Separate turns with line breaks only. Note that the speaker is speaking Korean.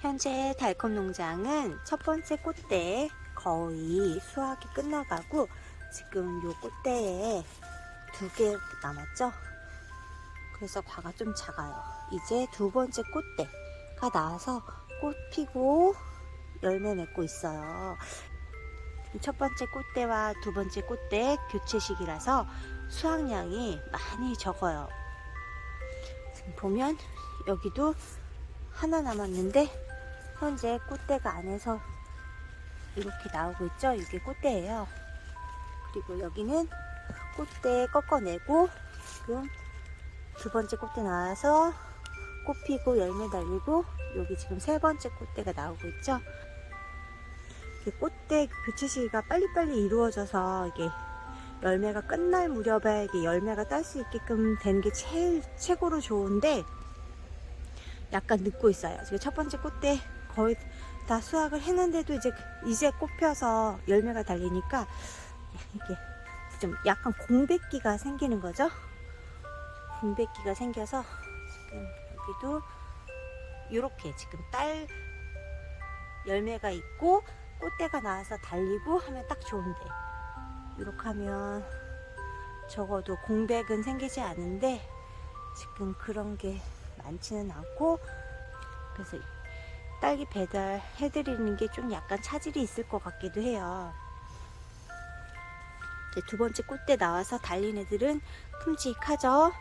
현재 달콤 농장은 첫 번째 꽃대 거의 수확이 끝나가고 지금 요 꽃대에 두 개 남았죠. 그래서 과가 좀 작아요. 이제 두 번째 꽃대가 나와서 꽃 피고 열매 맺고 있어요. 첫 번째 꽃대와 두 번째 꽃대 교체 시기라서 수확량이 많이 적어요. 지금 보면 여기도 하나 남았는데 현재 꽃대가 안에서 이렇게 나오고 있죠. 이게 꽃대예요. 그리고 여기는 꽃대 꺾어내고 지금 두 번째 꽃대 나와서 꽃 피고 열매 달리고 여기 지금 세 번째 꽃대가 나오고 있죠. 꽃대 교체 시기가 빨리빨리 이루어져서 이게 열매가 끝날 무렵에 이게 열매가 딸 수 있게끔 되는 게 제일 최고로 좋은데 약간 늦고 있어요. 지금 첫 번째 꽃대 거의 다 수확을 했는데도 이제 이제 꽃펴서 열매가 달리니까 이게 좀 약간 공백기가 생기는 거죠. 공백기가 생겨서 지금 여기도 이렇게 지금 딸 열매가 있고 꽃대가 나와서 달리고 하면 딱 좋은데 이렇게 하면 적어도 공백은 생기지 않은데 지금 그런 게 많지는 않고 그래서 딸기 배달 해 드리는 게 좀 약간 차질이 있을 것 같기도 해요. 두 번째 꽃대 나와서 달린 애들은 큼직하죠.